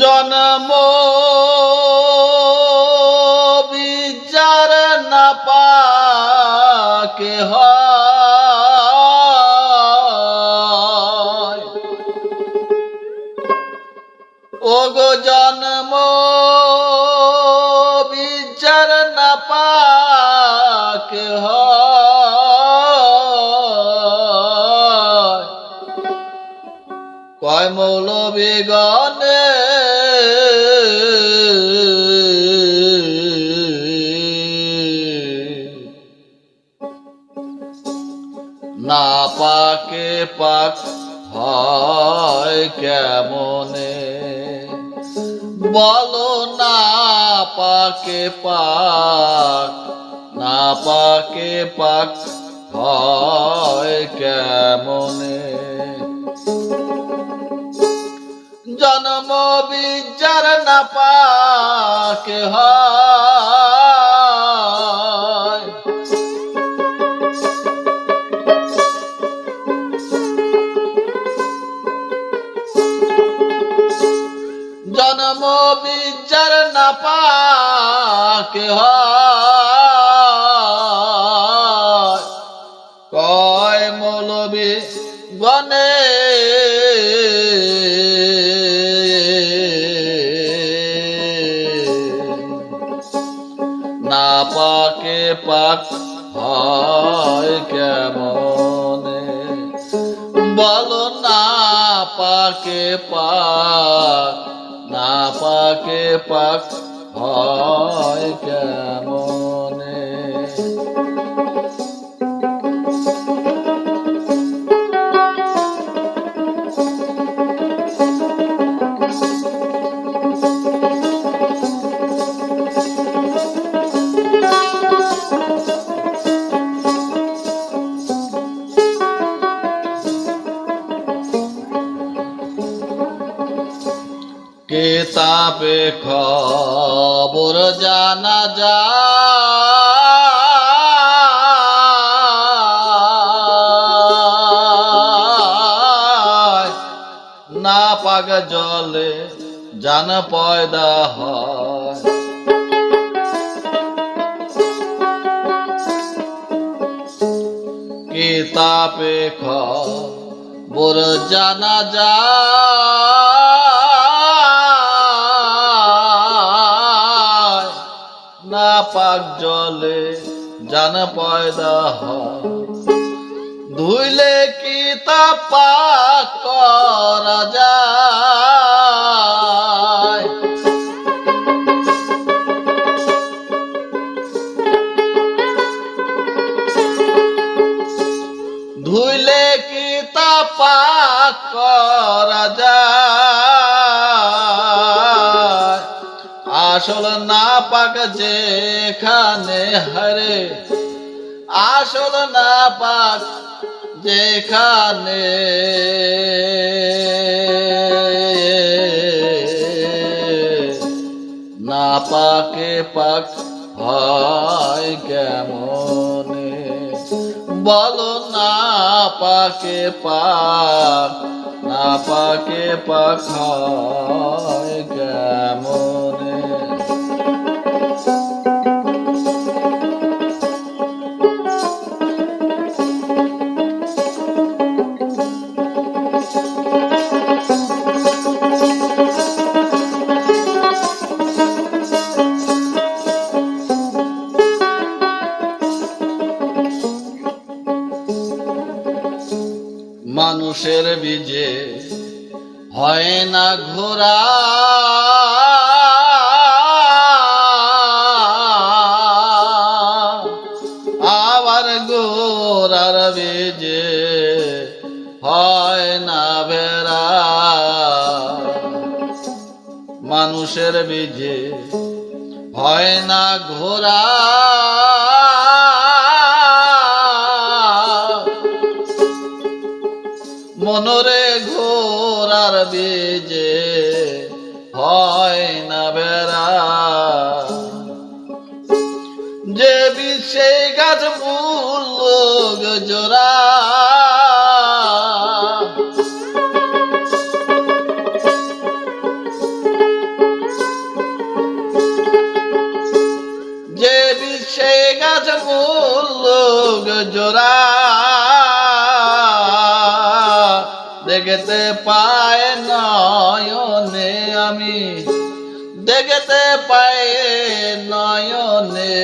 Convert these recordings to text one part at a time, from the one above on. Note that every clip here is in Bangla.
জন্ম ও গো জন্ম বিচার না পাক কয় মৌলবী গনে বলো না পাকে পাক না পাকে পাক হয় কেমনে? জন্ম বিচার না পাকে হয়। কয় মৌলবী গনে না পাকে পাক হয় কেমনে? বলো না পাকে পাক, না পাকে পাক হয় কেমনে কেতাবে খবর জানা যায় না পাগ জলে জান পয়দা হয়। কিতাবে খবর জানা যায় না পাক জলে জান পয়দা হয়। ধুইলে কি তা পাক করা যায়? আসল না পাক যেখানে হরে, আসল না পাক যেখানে। না পাকে পাক হয় কেমনে? বলো না পাকে পাক, না পাকে পাক হয় মানুষের বীজে হয় না ঘোরা মনোর ঘুরে ঘোরার বীজে হয় না বেড়া। যে বিশ্বে গাছ মূল জোড়া। মূল জোড়া। দেখতে পায় নয়নে আমি। দেখতে পায় নয়নে।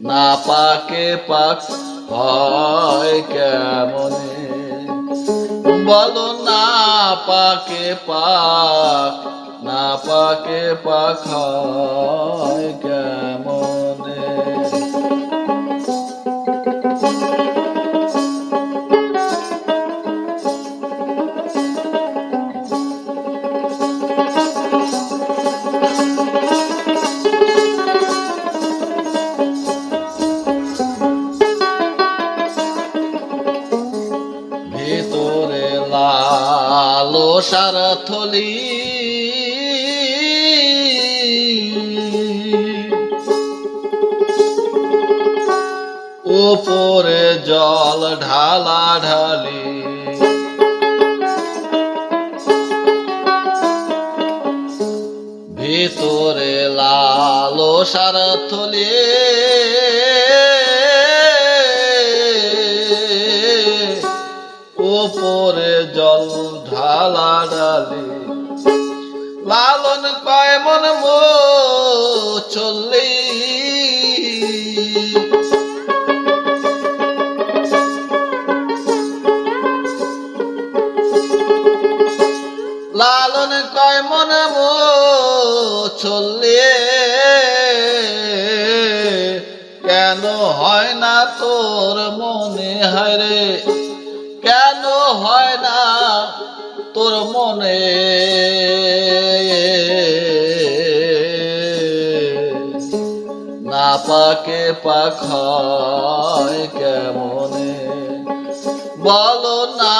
না পাকে পাক হয় কেমনে? বলো না পাকে পাক না পাকে হয় কেমনে? ভিতরে সারা থলি উপরে জল ঢালা ঢালি। ভিতরে লালো সারা থলি। উপরে জল ঢালা ঢালি। লালন কয় মন মো চল্লি তোর মনে। না পাকে পাখায় কেমনে? বলো না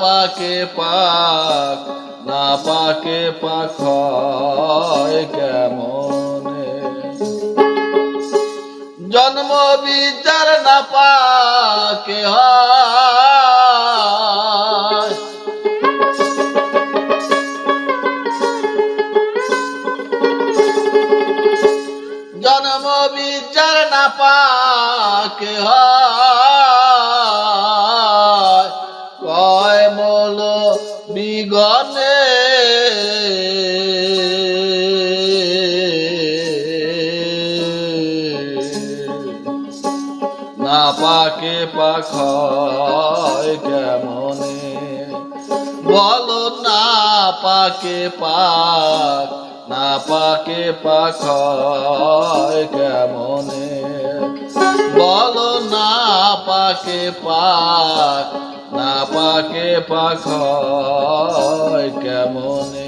পাকে পাক, না পাকে পাখায় কেমনে? জন্ম বিচার না পাকে হয় পাকে হয়? মল বিগনে না পাকে পাখায় কেমনে? বলো না পাকে পাক, না পাকে পাখায় কেমনে? বলো না পাকে পাক না পাকে পাখায় কেমনে?